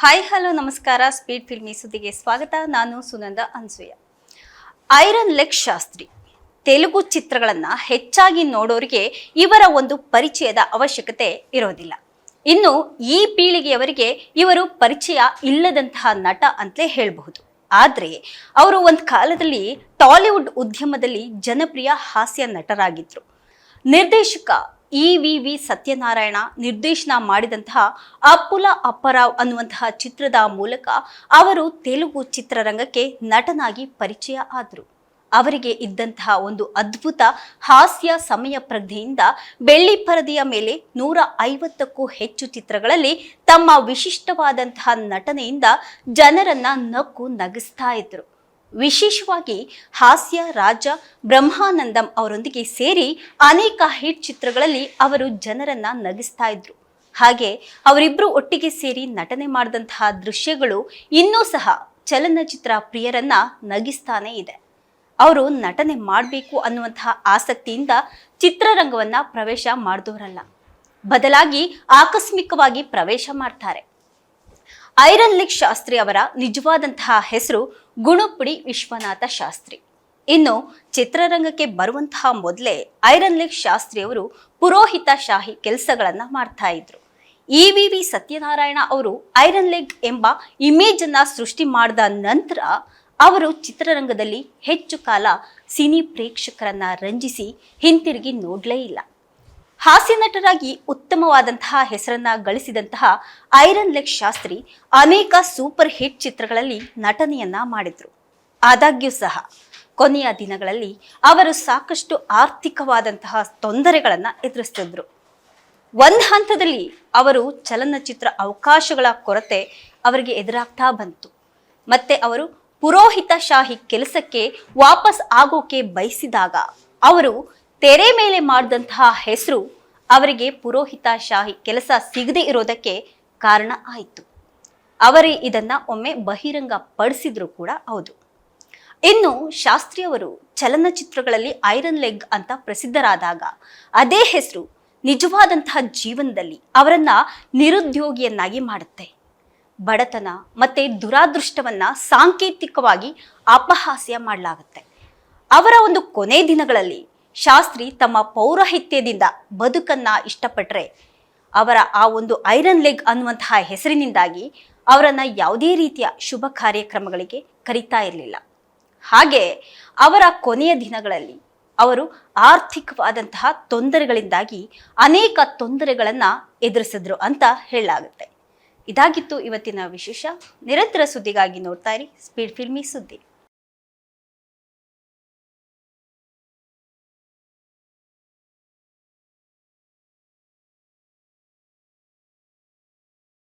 Hi hello ನಮಸ್ಕಾರ. Speed filmy ಸುದ್ದಿಗೆ ಸ್ವಾಗತ. ನಾನು ಸುನಂದ ಅನ್ಸೂಯ. ಐರನ್ ಲೆಗ್ ಶಾಸ್ತ್ರಿ, ತೆಲುಗು ಚಿತ್ರಗಳನ್ನು ಹೆಚ್ಚಾಗಿ ನೋಡೋರಿಗೆ ಇವರ ಒಂದು ಪರಿಚಯದ ಅವಶ್ಯಕತೆ ಇರೋದಿಲ್ಲ. ಇನ್ನು ಈ ಪೀಳಿಗೆಯವರಿಗೆ ಇವರು ಪರಿಚಯ ಇಲ್ಲದಂತಹ ನಟ ಅಂತಲೇ ಹೇಳಬಹುದು. ಆದರೆ, ಅವರು ಒಂದು ಕಾಲದಲ್ಲಿ ಟಾಲಿವುಡ್ ಉದ್ಯಮದಲ್ಲಿ ಜನಪ್ರಿಯ ಹಾಸ್ಯ ನಟರಾಗಿದ್ದರು ನಿರ್ದೇಶಕ ಇ ವಿ ವಿ ಸತ್ಯನಾರಾಯಣ ನಿರ್ದೇಶನ ಮಾಡಿದಂತಹ ಅಪ್ಪುಲ ಅಪ್ಪರಾವ್ ಅನ್ನುವಂತಹ ಚಿತ್ರದ ಮೂಲಕ ಅವರು ತೆಲುಗು ಚಿತ್ರರಂಗಕ್ಕೆ ನಟನಾಗಿ ಪರಿಚಯ ಆದರು. ಅವರಿಗೆ ಇದ್ದಂತಹ ಒಂದು ಅದ್ಭುತ ಹಾಸ್ಯ ಸಮಯ ಪ್ರಜ್ಞೆಯಿಂದ ಬೆಳ್ಳಿ ಪರದೆಯ ಮೇಲೆ ನೂರ ಐವತ್ತಕ್ಕೂ ಹೆಚ್ಚು ಚಿತ್ರಗಳಲ್ಲಿ ತಮ್ಮ ವಿಶಿಷ್ಟವಾದಂತಹ ನಟನೆಯಿಂದ ಜನರನ್ನ ನಕ್ಕು ನಗಿಸ್ತಾ ಇದ್ರು. ವಿಶೇಷವಾಗಿ ಹಾಸ್ಯ, ರಾಜ, ಬ್ರಹ್ಮಾನಂದಂ ಅವರೊಂದಿಗೆ ಸೇರಿ ಅನೇಕ ಹಿಟ್ ಚಿತ್ರಗಳಲ್ಲಿ ಅವರು ಜನರನ್ನ ನಗಿಸ್ತಾ ಇದ್ರು. ಹಾಗೆ ಅವರಿಬ್ಬರು ಒಟ್ಟಿಗೆ ಸೇರಿ ನಟನೆ ಮಾಡಿದಂತಹ ದೃಶ್ಯಗಳು ಇನ್ನೂ ಸಹ ಚಲನಚಿತ್ರ ಪ್ರಿಯರನ್ನ ನಗಿಸ್ತಾನೇ ಇದೆ. ಅವರು ನಟನೆ ಮಾಡಬೇಕು ಅನ್ನುವಂತಹ ಆಸಕ್ತಿಯಿಂದ ಚಿತ್ರರಂಗವನ್ನ ಪ್ರವೇಶ ಮಾಡಿದವರಲ್ಲ ಬದಲಾಗಿ ಆಕಸ್ಮಿಕವಾಗಿ ಪ್ರವೇಶ ಮಾಡ್ತಾರೆ. ಐರನ್ ಲಿಕ್ ಶಾಸ್ತ್ರಿ ಅವರ ನಿಜವಾದಂತಹ ಹೆಸರು ಗುಣಪುಡಿ ವಿಶ್ವನಾಥ ಶಾಸ್ತ್ರಿ. ಇನ್ನು ಚಿತ್ರರಂಗಕ್ಕೆ ಬರುವಂತಹ ಮೊದಲೇ ಐರನ್ ಲೆಗ್ ಶಾಸ್ತ್ರಿಯವರು ಪುರೋಹಿತ ಶಾಹಿ ಕೆಲಸಗಳನ್ನು ಮಾಡ್ತಾ ಇದ್ರು. ಇ ವಿ ವಿ ಸತ್ಯನಾರಾಯಣ ಅವರು ಐರನ್ ಲೆಗ್ ಎಂಬ ಇಮೇಜ್ ಅನ್ನ ಸೃಷ್ಟಿ ಮಾಡಿದ ನಂತರ ಅವರು ಚಿತ್ರರಂಗದಲ್ಲಿ ಹೆಚ್ಚು ಕಾಲ ಸಿನಿ ಪ್ರೇಕ್ಷಕರನ್ನ ರಂಜಿಸಿ ಹಿಂತಿರುಗಿ ನೋಡಲೇ ಇಲ್ಲ. ಹಾಸ್ಯ ನಟರಾಗಿ ಉತ್ತಮವಾದಂತಹ ಹೆಸರನ್ನ ಗಳಿಸಿದಂತಹ ಐರನ್ ಲೆಗ್ ಶಾಸ್ತ್ರಿ ಅನೇಕ ಸೂಪರ್ ಹಿಟ್ ಚಿತ್ರಗಳಲ್ಲಿ ನಟನೆಯನ್ನ ಮಾಡಿದ್ರು. ಆದಾಗ್ಯೂ ಸಹ ಕೊನೆಯ ದಿನಗಳಲ್ಲಿ ಅವರು ಸಾಕಷ್ಟು ಆರ್ಥಿಕವಾದಂತಹ ತೊಂದರೆಗಳನ್ನ ಎದುರಿಸ್ತಿದ್ರು. ಒಂದು ಹಂತದಲ್ಲಿ ಅವರು ಚಲನಚಿತ್ರ ಅವಕಾಶಗಳ ಕೊರತೆ ಅವರಿಗೆ ಎದುರಾಗ್ತಾ ಬಂತು. ಮತ್ತೆ ಅವರು ಪುರೋಹಿತ ಶಾಹಿ ಕೆಲಸಕ್ಕೆ ವಾಪಸ್ ಆಗೋಕೆ ಬಯಸಿದಾಗ ಅವರು ತೆರೆ ಮೇಲೆ ಮಾಡಿದಂತಹ ಹೆಸರು ಅವರಿಗೆ ಪುರೋಹಿತ ಶಾಹಿ ಕೆಲಸ ಸಿಗದೇ ಇರೋದಕ್ಕೆ ಕಾರಣ ಆಯಿತು. ಅವರೇ ಇದನ್ನ ಒಮ್ಮೆ ಬಹಿರಂಗ ಪಡಿಸಿದ್ರು ಕೂಡ ಹೌದು. ಇನ್ನು ಶಾಸ್ತ್ರಿ ಅವರು ಚಲನಚಿತ್ರಗಳಲ್ಲಿ ಐರನ್ ಲೆಗ್ ಅಂತ ಪ್ರಸಿದ್ಧರಾದಾಗ ಅದೇ ಹೆಸರು ನಿಜವಾದಂತಹ ಜೀವನದಲ್ಲಿ ಅವರನ್ನ ನಿರುದ್ಯೋಗಿಯನ್ನಾಗಿ ಮಾಡುತ್ತೆ. ಬಡತನ ಮತ್ತೆ ದುರಾದೃಷ್ಟವನ್ನ ಸಾಂಕೇತಿಕವಾಗಿ ಅಪಹಾಸ್ಯ ಮಾಡಲಾಗುತ್ತೆ. ಅವರ ಒಂದು ಕೊನೆ ದಿನಗಳಲ್ಲಿ ಶಾಸ್ತ್ರಿ ತಮ್ಮ ಪೌರಹಿತ್ಯದಿಂದ ಬದುಕನ್ನ ಇಷ್ಟಪಟ್ಟರೆ ಅವರ ಆ ಒಂದು ಐರನ್ ಲೆಗ್ ಅನ್ನುವಂತಹ ಹೆಸರಿನಿಂದಾಗಿ ಅವರನ್ನ ಯಾವುದೇ ರೀತಿಯ ಶುಭ ಕಾರ್ಯಕ್ರಮಗಳಿಗೆ ಕರೀತಾ ಇರಲಿಲ್ಲ. ಹಾಗೆ ಅವರ ಕೊನೆಯ ದಿನಗಳಲ್ಲಿ ಅವರು ಆರ್ಥಿಕವಾದಂತಹ ತೊಂದರೆಗಳಿಂದಾಗಿ ಅನೇಕ ತೊಂದರೆಗಳನ್ನ ಎದುರಿಸಿದ್ರು ಅಂತ ಹೇಳಲಾಗುತ್ತೆ. ಇದಾಗಿತ್ತು ಇವತ್ತಿನ ವಿಶೇಷ. ನಿರಂತರ ಸುದ್ದಿಗಾಗಿ ನೋಡ್ತಾ ಇರಿ. ಸ್ಪೀಡ್ ಫಿಲ್ಮಿ ಸುದ್ದಿ.